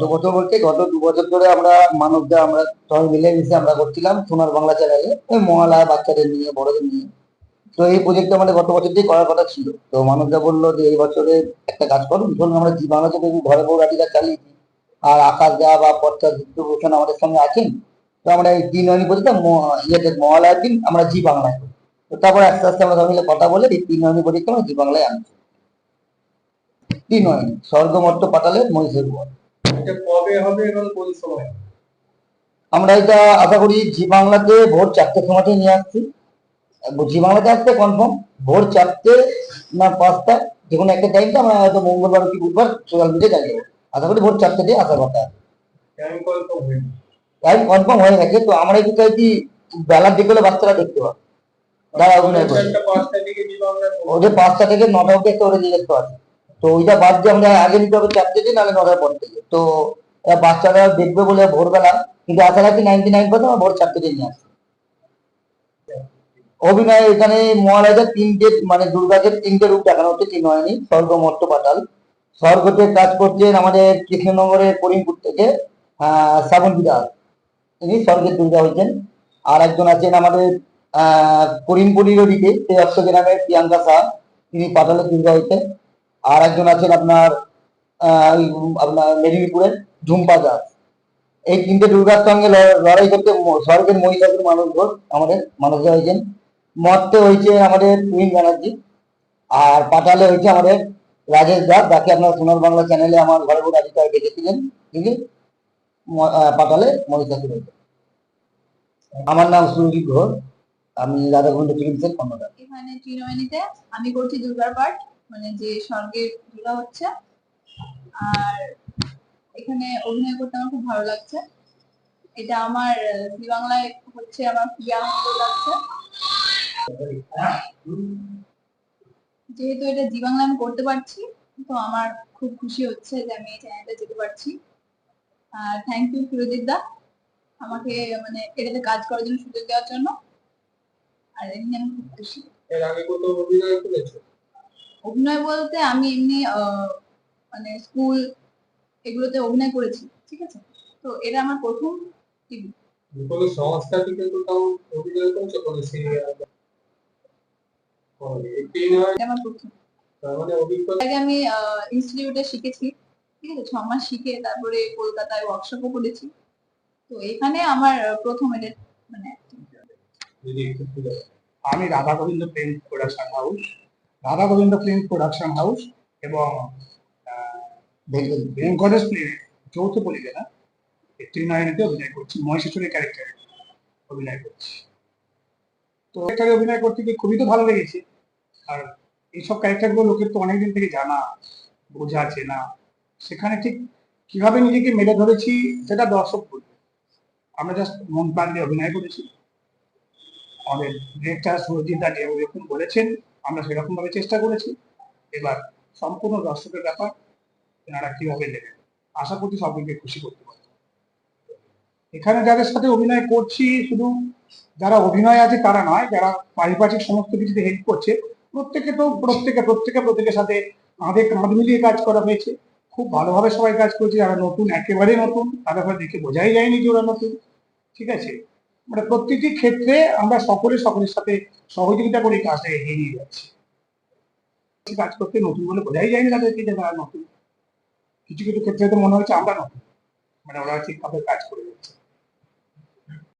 গত বছর বলতে গত দু বছর ধরে আমরা মানবদা আমরা সবাই মিলে মিশে আমরা করছিলাম সোনার বাংলা চ্যানেলে ওই মহালয়া বাচ্চাদের নিয়ে, বড়দের নিয়ে। তো এই প্রজেক্ট আমাদের গত বছর দিয়ে করার কথা ছিল। তো মানবদা বলল যে এই বছরে একটা কাজ করুন, ধরুন আমরা জি বাংলা থেকে ঘরে বউ চালিয়েছি আর আকাশ দা বা পর্চা যুদ্ধভূষণ আমাদের সঙ্গে আছেন, তো আমরা এই তিন নয়নি প্রজেক্টটা ইয়েতে মহালয়ার দিন আমরা জি বাংলায়। তো তারপর আস্তে আস্তে আমরা সবাই মিলে কথা বলে এই তিন নয়নি প্রজেক্ট আমরা জি বাংলায় আনছি। তিন নয়নি স্বর্গমট্ট পাতালের মহিষের উপর এটা কবে হবে এবং কোন সময়? আমরা এটা আশা করি জি বাংলাতে ভোর চারটের সময়তেই নিয়ে আসছি। জি বাংলাতে আসতে কনফার্ম ভোর চারটে না পাঁচটা যে কোনো একটা টাইমটা আমরা হয়তো মঙ্গলবার কি বুধবার সোশ্যাল মিডিয়া জানিয়ে দেবো আশা করি ভোর চারটে দিয়ে আসার কথা টাইম কনফার্ম হয়ে গেছে তো আমরা একটু চাইছি বেলার দিকে হলে বাচ্চারা দেখতে পাবে যারা অভিনয় করে ওদের পাঁচটা থেকে নটা অব্দি একটা ওরা নিজস্ব আছে। তো ওইটা বাদ দিয়ে আমরা আগে নিতে হবে চারটে দিন নাহলে নটার পর থেকে তো বাচ্চারা দেখবে বলে ভোরবেলা, কিন্তু আশা রাখি নাইনটি নাইন পার্সেন্ট ভোর চারটে দিন নিয়ে আসে। অভিনয় এখানে মহারাজার তিনটে মানে দুর্গাদের তিনটে রূপ দেখানো হচ্ছে তিন হয়নি, স্বর্গ মর্ত পাতাল। স্বর্গতে কাজ করছেন আমাদের কৃষ্ণনগরের করিমপুর থেকে, আহ, শ্রাবন্তী দাস। তিনি স্বর্গের দুর্গা হয়েছেন। আর একজন আছেন আমাদের, আহ, করিমপুরের ওদিকে, সেই নামের প্রিয়াঙ্কা শাহ। তিনি পাতালের দুর্গা হয়েছেন। আর একজন আছেন আপনার আপনার মেদিনীপুরের ঝুম্পা দাস। এই তিনটে দুর্গার সঙ্গে লড়াই করতে স্বর্গের মহিলাদের মানুষ ঘোষ আমাদের মানুষরা হয়েছেন। মর্তে হয়েছে আমাদের তুহিন ব্যানার্জি। আর পাটালে হয়েছে আমাদের রাজেশ দাস যাকে আপনার সোনার বাংলা চ্যানেলে আমার ঘরে ঘরে রাজিকা দেখেছিলেন তিনি পাটালে মহিষাসুর হয়েছে। আমার নাম সুরজিৎ ঘোষ, আমি রাধা গোবিন্দ ফিল্মসের কর্ণধার এখানে আমি করছি দুর্গার পাঠ। মানে যে স্বর্গের দুর্গা হচ্ছে। আর এখানে অভিনয় করতে আমার খুব ভালো লাগছে। এটা আমার জি বাংলায় হচ্ছে আমার প্রিয় আনন্দ লাগছে যেহেতু এটা জি বাংলা আমি করতে পারছি, তো আমার খুব খুশি হচ্ছে যে আমি এই চ্যানেলটা যেতে পারছি। আর থ্যাংক ইউ ফিরোজিৎ দা, আমাকে মানে এটাতে কাজ করার জন্য সুযোগ দেওয়ার জন্য। আর এমনি আমি খুব খুশি। এর আগে কত অভিনয় করেছ? অভিনয় বলতে আমি এমনি মানে স্কুল এগুলোতে অভিনয় করেছি ঠিক আছে? তো এটা আমার প্রথম টিভি। কোনো সংস্থা থেকে অভিনয় করেছ কোনো সিরিয়াল আমার প্রথম। আগে আমি ইনস্টিটিউটে শিখেছি ঠিক আছে? ছ মাস শিখে তারপরে কলকাতায় ওয়ার্কশপও করেছি। তো এখানে আমার প্রথম এটা মানে। আমি Radha Gobinda film production house. Radha Gobinda film production house এবং ভেঙ্কটেশ ফিল্ম যৌথ একটি নয়নেতে অভিনয় করছি মহিষাসুরের ক্যারেক্টারে অভিনয় করছি। তো ক্যারেক্টারে অভিনয় করতে গিয়ে খুবই তো ভালো লেগেছে, আর এইসব ক্যারেক্টারগুলো লোকের তো অনেকদিন থেকে জানা, বোঝা চেনা সেখানে ঠিক কীভাবে নিজেকে মেলে ধরেছি, সেটা দর্শক বলবে। আমরা জাস্ট মন প্রাণ দিয়ে অভিনয় করেছি। আমাদের ডিরেক্টর সুরজিৎ দা যেরকম বলেছেন আমরা সেরকম ভাবে চেষ্টা করেছি। এবার সম্পূর্ণ দর্শকের ব্যাপার এনারা কীভাবে নেবেন? আশা করছি সকলকে খুশি করতে পারব। এখানে যাদের সাথে অভিনয় করছি, শুধু যারা অভিনয় আছে তারা নয়, যারা পারিপার্শ্বিক সমস্ত কিছুতে হেল্প করছে, প্রত্যেকে তো, প্রত্যেকে প্রত্যেকে প্রত্যেকের সাথে কাঁধে কাঁধ মিলিয়ে কাজ করা হয়েছে। খুব ভালোভাবে সবাই কাজ করছে, যারা নতুন একেবারে নতুন, তাদের দেখে বোঝাই যায়নি যে ওরা নতুন। ঠিক আছে? মানে প্রত্যেকটি ক্ষেত্রে আমরা সকলে সকলের সাথে সহযোগিতা করে কাজটা এগিয়ে নিয়ে যাচ্ছি। কাজ করতে নতুন বলে বোঝাই যায়নি তাদেরকে যে তারা নতুন। কিছু কিছু ক্ষেত্রে তো মনে হচ্ছে আমরা নতুন। মানে ওরা ঠিকভাবে কাজ করে